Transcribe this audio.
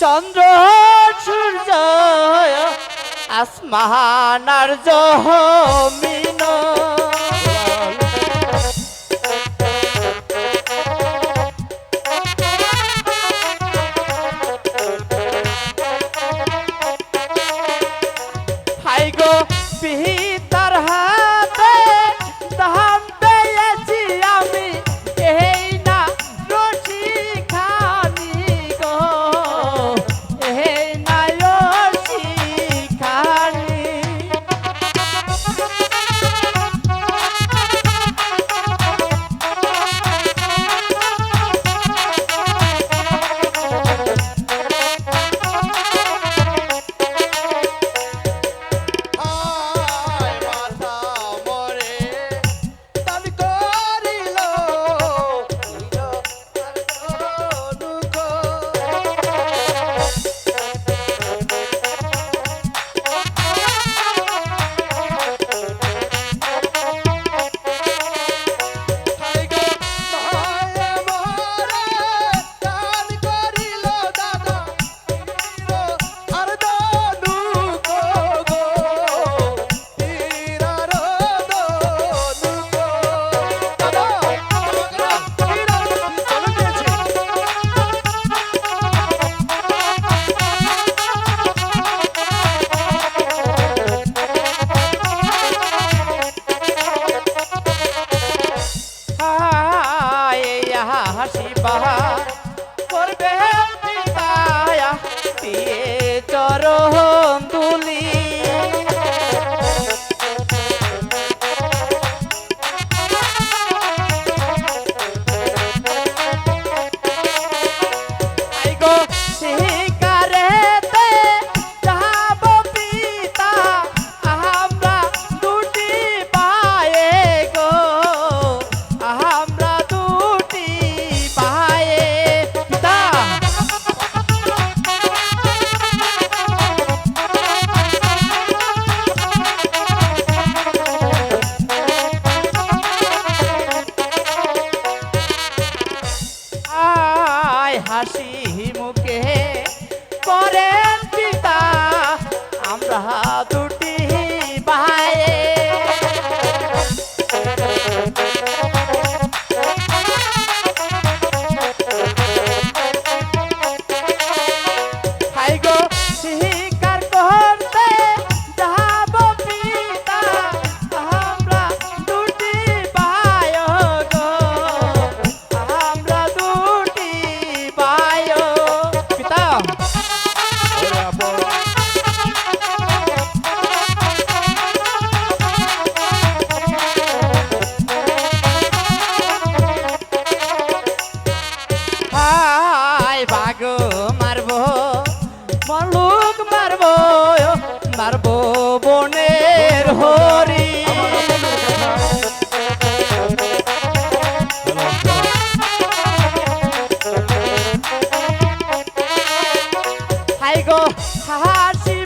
চন্দ্র সূর্য আসমানার জমিন হাই গো পিহি হাসি বাহার হাসি মুখে করেন পিতা আমরা দুটো হাসি